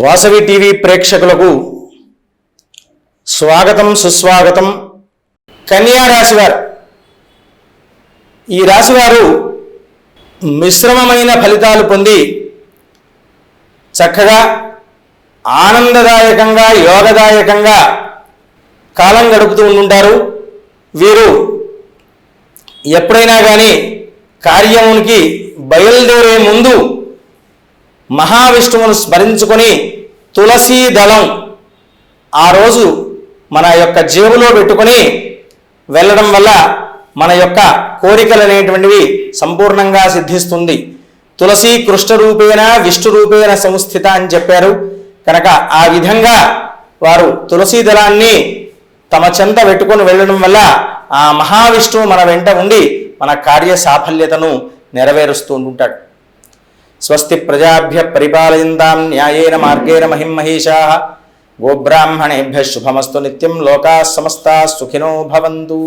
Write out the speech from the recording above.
Vasavi TV ప్రేక్షకులకు స్వాగతం సుస్వాగతం. కన్యా రాశివారు. ఈ రాశివారు మిశ్రమమైన ఫలితాలు పొంది చక్కగా ఆనందదాయకంగా యోగదాయకంగా కాలం గడుపుతూ ఉంటుంటారు వీరు ఎప్పుడైనా కానీ కార్యమునికి బయలుదేరే ముందు మహావిష్ణువును స్మరించుకొని తులసీ దళం ఆ రోజు మన యొక్క జేబులో పెట్టుకొని వెళ్ళడం వల్ల మన యొక్క కోరికలు అనేటువంటివి సంపూర్ణంగా సిద్ధిస్తుంది. తులసి కృష్ణ రూపేణ విష్ణు రూపేణ సంస్థిత అని చెప్పారు. కనుక ఆ విధంగా వారు తులసీ దళాన్ని తమ చెంత పెట్టుకొని వెళ్ళడం వల్ల ఆ మహావిష్ణువు మన వెంట ఉండి మన కార్య సాఫల్యతను నెరవేరుస్తూ ఉంటాడు. స్వస్తి ప్రజాభ్య పరిపాలయంతాం న్యాయేన మార్గేణ మహిం గోబ్రాహ్మణేభ్య శుభమస్తు నిత్యం లోకా సమస్తా సుఖినో భవంతు.